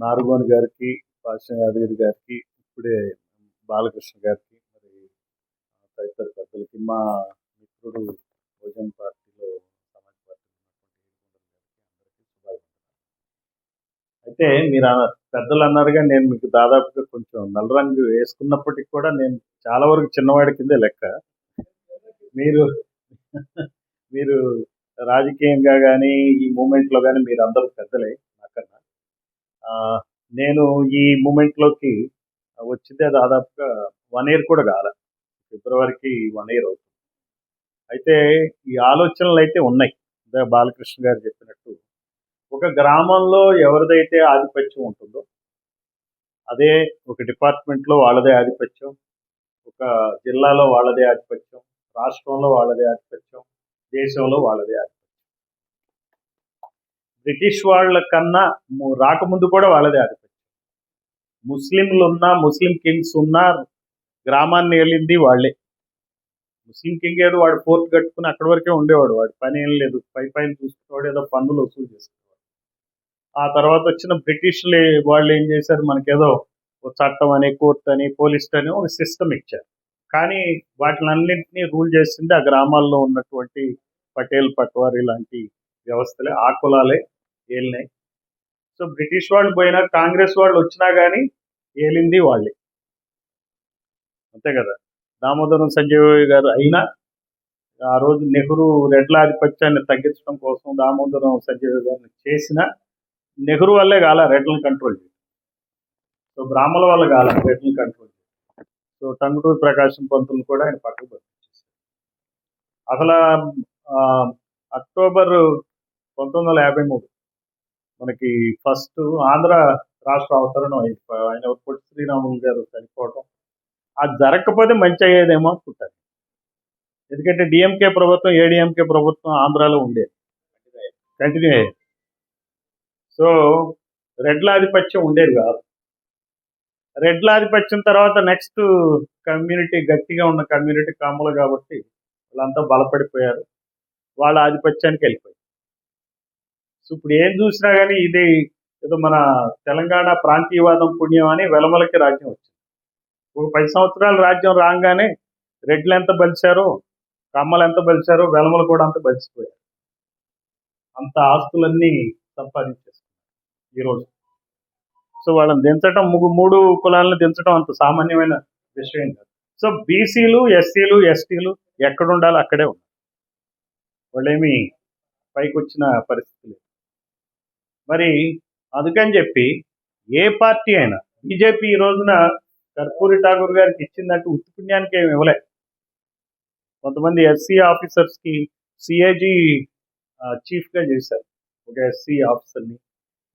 నారుగోని గారికి పాశ్వ యాదగిరి గారికి ఇప్పుడే బాలకృష్ణ గారికి మరి తదితర పెద్దలకి మా మిత్రుడు భోజన్ పార్టీలో సమాజ్ పార్టీ అందరికీ అయితే మీరు అన్న- పెద్దలు అన్నారుగా నేను మీకు దాదాపుగా కొంచెం నల్ల రంగు వేసుకున్నప్పటికి కూడా నేను చాలా వరకు చిన్నవాడి కిందే లెక్క. మీరు మీరు రాజకీయంగా కానీ ఈ మూమెంట్లో కానీ మీరు అందరూ పెద్దలే. నేను ఈ మూమెంట్లోకి వచ్చితే దాదాపుగా వన్ ఇయర్ కూడా కాల. ఫిబ్రవరికి వన్ ఇయర్ అవుతుంది. అయితే ఈ ఆలోచనలు అయితే ఉన్నాయి. బాలకృష్ణ గారు చెప్పినట్టు ఒక గ్రామంలో ఎవరిదైతే ఆధిపత్యం ఉంటుందో అదే ఒక డిపార్ట్మెంట్లో వాళ్ళదే ఆధిపత్యం ఒక జిల్లాలో వాళ్ళదే ఆధిపత్యం రాష్ట్రంలో వాళ్ళదే ఆధిపత్యం దేశంలో వాళ్ళదే ఆధిపత్యం. బ్రిటిష్ వాళ్ళ కన్నా రాకముందు కూడా వాళ్ళదే ఆధిపత్యం. ముస్లింలు ఉన్నా ముస్లిం కింగ్స్ ఉన్నా గ్రామాన్ని వెళ్ళింది వాళ్ళే. ముస్లిం కింగ్ ఏదో వాడు ఫోర్ట్ కట్టుకుని అక్కడి వరకే ఉండేవాడు. వాడు పని ఏం లేదు. పై పైన చూసుకునేవాడు ఏదో పన్నులు వసూలు చేసుకునేవాడు ఆ తర్వాత వచ్చిన బ్రిటిష్లు వాళ్ళు ఏం చేశారు? మనకేదో ఒక చట్టం అని కోర్ట్ అని పోలీస్ అని ఒక సిస్టమ్ ఇచ్చారు. కానీ వాటినన్నింటినీ రూల్ చేసింది ఆ గ్రామాల్లో ఉన్నటువంటి పటేల్ పట్వారి లాంటి వ్యవస్థలే ఆ కులాలే. ఏలినాయి. సో బ్రిటిష్ వాళ్ళు పోయినా కాంగ్రెస్ వాళ్ళు వచ్చినా కానీ ఏలింది వాళ్ళే. అంతే కదా? దామోదరం సంజయ్ గారు అయినా ఆ రోజు నెహ్రూ రెడ్ల ఆధిపత్యాన్ని తగ్గించడం కోసం దామోదరం సంజయ్ గారిని చేసిన నెహ్రూ వల్లే కాల రెడ్లను కంట్రోల్ చేయడం సో బ్రాహ్మణుల వల్ల కాల రెడ్లను కంట్రోల్ చేయడం సో టంగుటూరు ప్రకాశం పంతులు కూడా ఆయన పక్కకు పంపించేశారు అసలు అక్టోబర్ పంతొమ్మిది వందల యాభై మూడు మనకి ఫస్ట్ ఆంధ్ర రాష్ట్ర అవతరణం అయింది. ఆయన పొట్టి శ్రీరాములు గారు చనిపోవడం అది జరగకపోతే మంచి అయ్యేదేమో అనుకుంటారు. ఎందుకంటే డిఎంకే ప్రభుత్వం ఏడిఎంకే ప్రభుత్వం ఆంధ్రాలో ఉండేది. కంటిన్యూ అయ్యేది. సో రెడ్ల ఆధిపత్యం ఉండేది కాదు. రెడ్ల ఆధిపత్యం తర్వాత నెక్స్ట్ కమ్యూనిటీ గట్టిగా ఉన్న కమ్యూనిటీ కాములు కాబట్టి వాళ్ళంతా బలపడిపోయారు. వాళ్ళ ఆధిపత్యానికి వెళ్ళిపోయారు. ఇప్పుడు ఏం చూసినా కానీ ఇది ఏదో మన తెలంగాణ ప్రాంతీయవాదం పుణ్యం అని వెలమలకి రాజ్యం వచ్చింది. ఒక పది సంవత్సరాల రాజ్యం రాగానే రెడ్లు ఎంత బలిచారో కమ్మలు ఎంత బలిచారో వెలమలు కూడా అంత బలిసిపోయారు. అంత ఆస్తులన్నీ సంపాదించేసుకున్నారు ఈరోజు సో వాళ్ళని దించడం ముగ్గు మూడు కులాలను దించడం అంత సామాన్యమైన విషయం కాదు. సో బీసీలు ఎస్సీలు ఎస్టీలు ఎక్కడ ఉండాలి అక్కడే ఉన్నారు. వాళ్ళేమి పైకి వచ్చిన పరిస్థితి లేదు. మరి అందుకని చెప్పి ఏ పార్టీ అయినా బీజేపీ ఈ రోజున కర్పూరి ఠాకూర్ గారికి ఇచ్చిందంటే ఉత్పుణ్యానికి ఏమి ఇవ్వలే. కొంతమంది ఎస్సీ ఆఫీసర్స్కి సిఏజీ చీఫ్గా చేశారు. ఒక ఎస్సీ ఆఫీసర్ని.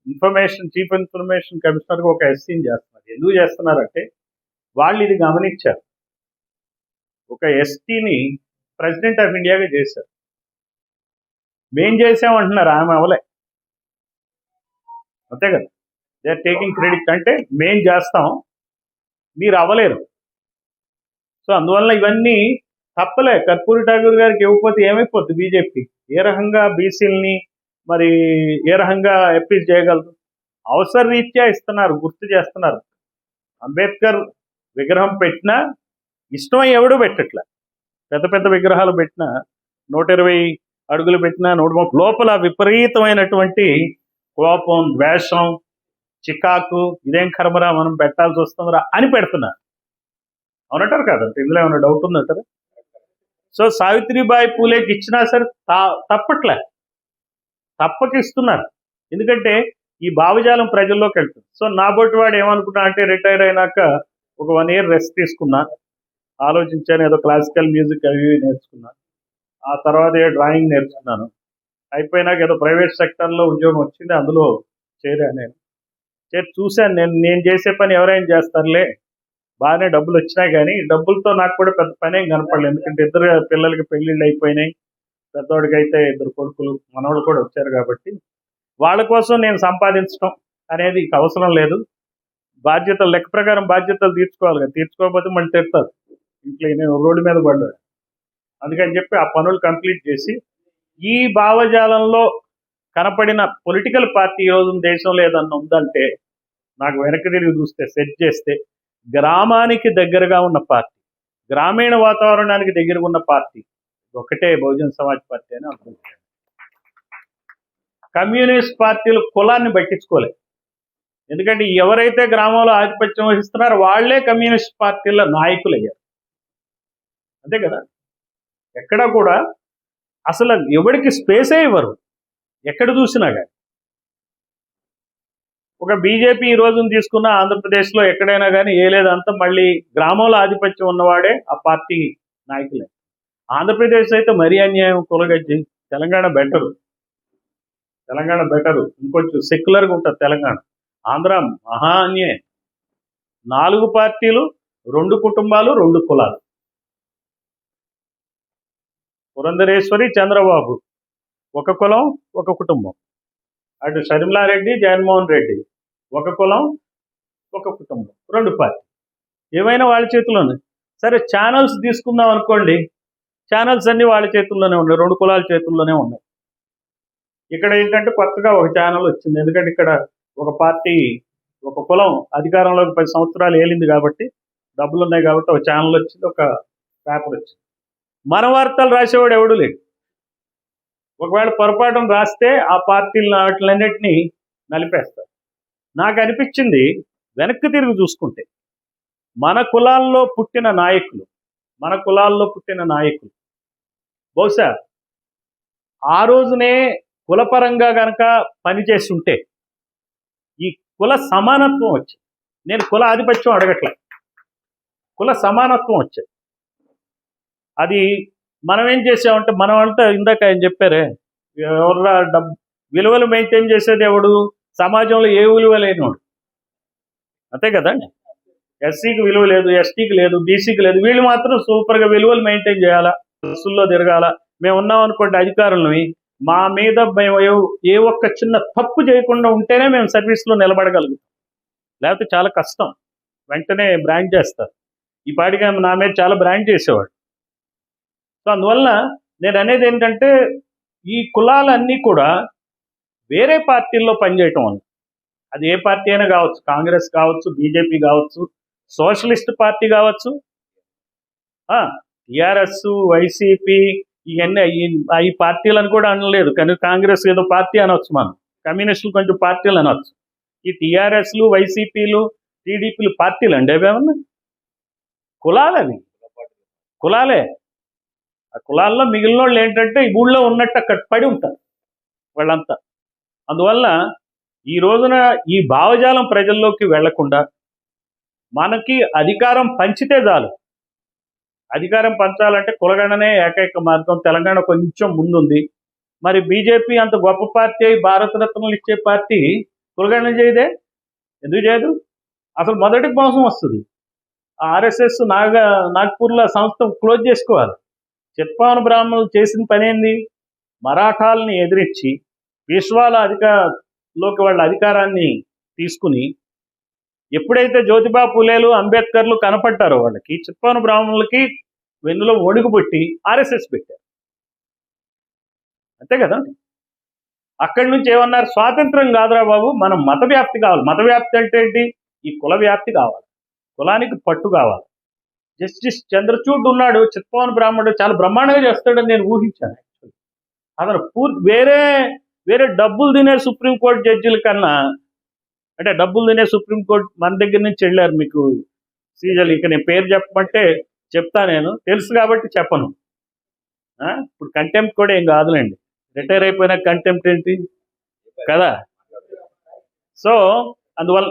ఇన్ఫర్మేషన్ చీఫ్ ఇన్ఫర్మేషన్ కమిషనర్గా ఒక ఎస్సీని చేస్తున్నారు. ఎందుకు చేస్తున్నారంటే వాళ్ళు ఇది గమనించారు. ఒక ఎస్టీని ప్రెసిడెంట్ ఆఫ్ ఇండియాగా చేశారు. మేం చేసామంటున్నారు ఆమె అవలే అంతే కదా? దే ఆర్ టేకింగ్ క్రెడిట్ అంటే మేం చేస్తాం మీరు అవ్వలేరు. సో అందువల్ల ఇవన్నీ తప్పలే. కర్పూరి ఠాకూర్ గారికి ఇవ్వకపోతే ఏమైపోద్ది బీజేపీ? ఏ రకంగా బీసీలని మరి ఏ రకంగా అప్పీల్ చేయగలరు అవసర రీత్యా ఇస్తున్నారు గుర్తు చేస్తున్నారు. అంబేద్కర్ విగ్రహం పెట్టినా ఇష్టం ఎవడు పెట్టట్లే. పెద్ద పెద్ద విగ్రహాలు పెట్టినా నూట ఇరవై అడుగులు పెట్టినా నూట ముప్పై లోపల విపరీతమైనటువంటి కోపం ద్వేషం చికాకు ఇదేం కర్మరా మనం పెట్టాల్సి వస్తుందిరా అని పెడుతున్నారు అవునటారు కదంటే ఇందులో ఏమైనా డౌట్ ఉందంటారు? సో సావిత్రిబాయి పూలేకి ఇచ్చినా సరే తప్పట్లే. తప్పకిస్తున్నారు. ఎందుకంటే ఈ భావజాలం ప్రజల్లోకి వెళ్తుంది. సో నా బొట్టి వాడు ఏమనుకున్నా అంటే రిటైర్ అయినాక ఒక వన్ ఇయర్ రెస్ట్ తీసుకున్నా. ఆలోచించాను ఏదో క్లాసికల్ మ్యూజిక్ అవి నేర్చుకున్నాను ఆ తర్వాత డ్రాయింగ్ నేర్చుకున్నాను. అయిపోయినాక ఏదో ప్రైవేట్ సెక్టర్లో ఉద్యోగం వచ్చింది అందులో చేరా నేను. చేరి చూశాను నేను నేను చేసే పని ఎవరైనా చేస్తారులే బాగానే డబ్బులు వచ్చినాయి కానీ డబ్బులతో నాకు కూడా పెద్ద పని ఏం కనపడలేదు. ఎందుకంటే ఇద్దరు పిల్లలకి పెళ్ళిళ్ళు అయిపోయినాయి పెద్దవాడికి అయితే ఇద్దరు కొడుకులు మనవాళ్ళు కూడా వచ్చారు కాబట్టి వాళ్ళ కోసం నేను సంపాదించడం అనేది ఇక అవసరం లేదు. బాధ్యతలు లెక్క ప్రకారం బాధ్యతలు తీర్చుకోవాలి కదా తీర్చుకోకపోతే మళ్ళీ తిడతారు. ఇంట్లో నేను రోడ్డు మీద పడ్డాడు అందుకని చెప్పి ఆ పనులు కంప్లీట్ చేసి ఈ భావజాలంలో కనపడిన పొలిటికల్ పార్టీ ఈరోజు దేశంలో ఏదన్నా ఉందంటే నాకు వెనక్కి తిరిగి చూస్తే సెట్ చేస్తే గ్రామానికి దగ్గరగా ఉన్న పార్టీ గ్రామీణ వాతావరణానికి దగ్గరగా ఉన్న పార్టీ ఒకటే బహుజన్ సమాజ్ పార్టీ అని అనుకుంటున్నాను కమ్యూనిస్ట్ పార్టీలు కులాన్ని పట్టించుకోలేదు ఎందుకంటే ఎవరైతే గ్రామంలో ఆధిపత్యం వహిస్తున్నారో వాళ్ళే కమ్యూనిస్ట్ పార్టీల నాయకులు అయ్యారు అంతే కదా? ఎక్కడ కూడా అసలు ఎవరికి స్పేసే ఇవ్వరు. ఎక్కడ చూసినా కానీ ఒక బీజేపీ ఈ రోజున తీసుకున్న ఆంధ్రప్రదేశ్లో ఎక్కడైనా కానీ ఏ లేదంతా మళ్ళీ గ్రామంలో ఆధిపత్యం ఉన్నవాడే ఆ పార్టీ నాయకులే. ఆంధ్రప్రదేశ్ అయితే మరీ అన్యాయం కులగజ్జి. తెలంగాణ బెటరు. తెలంగాణ బెటరు. ఇంకొంచెం సెక్యులర్గా ఉంటుంది తెలంగాణ. ఆంధ్ర మహా అన్యాయం. నాలుగు పార్టీలు రెండు కుటుంబాలు రెండు కులాలు. పురంధరేశ్వరి చంద్రబాబు. ఒక కులం ఒక కుటుంబం. అటు షర్మిలారెడ్డి జగన్మోహన్ రెడ్డి. ఒక కులం ఒక కుటుంబం. రెండు పార్టీ ఏమైనా వాళ్ళ చేతిలోనే సరే ఛానల్స్ తీసుకుందాం అనుకోండి. ఛానల్స్ అన్నీ వాళ్ళ చేతుల్లోనే ఉన్నాయి. రెండు కులాల చేతుల్లోనే ఉన్నాయి. ఇక్కడ ఏంటంటే కొత్తగా ఒక ఛానల్ వచ్చింది. ఎందుకంటే ఇక్కడ ఒక పార్టీ ఒక కులం అధికారంలోకి పది సంవత్సరాలు ఏలింది కాబట్టి డబ్బులు ఉన్నాయి కాబట్టి ఒక ఛానల్ వచ్చింది ఒక పేపర్ వచ్చింది. మన వార్తలు రాసేవాడు ఎవడు లేడు. ఒకవేళ పొరపాటున రాస్తే ఆ పార్టీలు వాటిలన్నింటినీ నలిపేస్తారు. నాకు అనిపించింది వెనక్కి తిరిగి చూసుకుంటే మన కులాల్లో పుట్టిన నాయకులు మన కులాల్లో పుట్టిన నాయకులు బహుశా ఆ రోజునే కులపరంగా గనక పనిచేస్తుంటే ఈ కుల సమానత్వం వచ్చింది. నేను కుల ఆధిపత్యం అడగట్లే. కుల సమానత్వం వచ్చేది. అది మనం ఏం చేసామంటే మనం అంతా ఇందాక ఆయన చెప్పారే ఎవరు డబ్బు విలువలు మెయింటైన్ చేసేది ఎవడు? సమాజంలో ఏ విలువ లేనివాడు. అంతే కదండి ఎస్సీకి విలువ లేదు ఎస్టీకి లేదు బీసీకి లేదు వీళ్ళు మాత్రం సూపర్గా విలువలు మెయింటైన్ చేయాలా బస్సుల్లో తిరగాల. మేము ఉన్నాం అనుకోండి అధికారులని మా మీద మేము ఏ- ఏ ఒక్క చిన్న తప్పు చేయకుండా ఉంటేనే మేము సర్వీస్లో నిలబడగలుగుతాం. లేకపోతే చాలా కష్టం. వెంటనే బ్రాండ్ చేస్తారు. ఈ పాటిగా నా మీద చాలా బ్రాండ్ చేసేవాడు. సో అందువల్ల నేను అనేది ఏంటంటే ఈ కులాలన్నీ కూడా వేరే పార్టీల్లో పనిచేయటం వల్ల అది ఏ పార్టీ అయినా కావచ్చు కాంగ్రెస్ కావచ్చు బీజేపీ కావచ్చు సోషలిస్ట్ పార్టీ కావచ్చు టిఆర్ఎస్ వైసీపీ ఇవన్నీ ఈ- ఈ పార్టీలను కూడా అనలేదు. కానీ కాంగ్రెస్ ఏదో పార్టీ అనొచ్చు మనం. కమ్యూనిస్టులు కొంచెం పార్టీలు అనొచ్చు. ఈ టీఆర్ఎస్లు వైసీపీలు టీడీపీలు పార్టీలు అండి అవేమన్నా కులాలవి. కులాలే. ఆ కులాల్లో మిగిలిన వాళ్ళు ఏంటంటే ఈ ఊళ్ళో ఉన్నట్టు అక్కడ పడి ఉంటారు వాళ్ళంతా. అందువల్ల ఈ రోజున ఈ భావజాలం ప్రజల్లోకి వెళ్ళకుండా మనకి అధికారం పంచితే చాలు. అధికారం పంచాలంటే కులగణనే ఏకైక మార్గం. తెలంగాణ కొంచెం ముందుంది. మరి బీజేపీ అంత గొప్ప పార్టీ అయి భారతరత్నలు ఇచ్చే పార్టీ కులగణన చేయదే? ఎందుకు చేయదు? అసలు మొదటి మోసం వస్తుంది. ఆర్ఎస్ఎస్ నాగ నాగ్పూర్లో సంస్థ క్లోజ్ చేసుకోవాలి. చిత్పావన బ్రాహ్మణులు చేసిన పనేంది? మరాఠాలని ఎదిరించి విశ్వాల అధికారలోకి వాళ్ళ అధికారాన్ని తీసుకుని ఎప్పుడైతే జ్యోతిబా పూలేలు అంబేద్కర్లు కనపడ్డారో వాళ్ళకి చిత్పావన బ్రాహ్మణులకి వెన్నులో ఒడుగుపెట్టి ఆర్ఎస్ఎస్ పెట్టారు. అంతే కదా? అక్కడి నుంచి ఏమన్నారు? స్వాతంత్రం కాదురా బాబు మనం మత వ్యాప్తి కావాలి. మత వ్యాప్తి అంటే ఏంటి? ఈ కుల వ్యాప్తి కావాలి. కులానికి పట్టు కావాలి. జస్టిస్ చంద్రచూడ్ ఉన్నాడు చిత్పవన్ బ్రాహ్మణుడు చాలా బ్రహ్మాండంగా చేస్తాడని నేను ఊహించాను యాక్చువల్లీ అతను పూర్తి వేరే వేరే డబ్బులు తినే సుప్రీంకోర్టు జడ్జిల కన్నా అంటే డబ్బులు తినే సుప్రీంకోర్టు మన దగ్గర నుంచి వెళ్ళారు మీకు సీజల్ ఇక నేను పేరు చెప్పమంటే చెప్తా నేను. తెలుసు కాబట్టి చెప్పను. ఆ? ఇప్పుడు కంటెంప్ట్ కూడా ఏం కాదులేండి. రిటైర్ అయిపోయిన కంటెంప్ట్ ఏంటి? కదా? సో అందువల్ల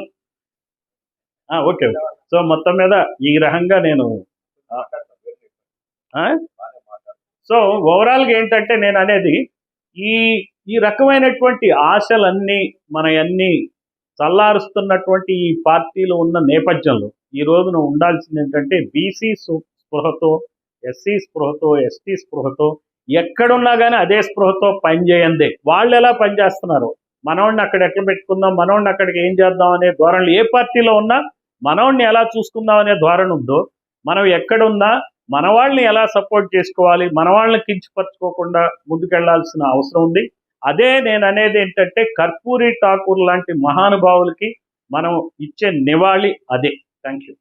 ఆ, ఓకే ఓకే. సో మొత్తం మీద ఈ రకంగా నేను? సో ఓవరాల్గా ఏంటంటే నేను అనేది ఈ ఈ రకమైనటువంటి ఆశలన్నీ మన అన్ని చల్లారుస్తున్నటువంటి ఈ పార్టీలు ఉన్న నేపథ్యంలో ఈ రోజున ఉండాల్సింది ఏంటంటే బీసీ స్పృహతో ఎస్సీ స్పృహతో ఎస్టీ స్పృహతో ఎక్కడున్నా కానీ అదే స్పృహతో పనిచేయండి వాళ్ళు ఎలా పనిచేస్తున్నారు మనవాడిని అక్కడ ఎట్లా పెట్టుకుందాం మనవాడిని అక్కడికి ఏం చేద్దాం అనే ధోరణి ఏ పార్టీలో ఉన్నా మనవాడిని ఎలా చూసుకుందాం అనే ధోరణి ఉందో మనం ఎక్కడున్నా మన వాళ్ళని ఎలా సపోర్ట్ చేసుకోవాలి మన వాళ్ళని కించపరచుకోకుండా ముందుకెళ్ళాల్సిన అవసరం ఉంది. అదే నేను అనేది ఏంటంటే కర్పూరి ఠాకూర్ లాంటి మహానుభావులకి మనం ఇచ్చే నివాళి అదే. Thank you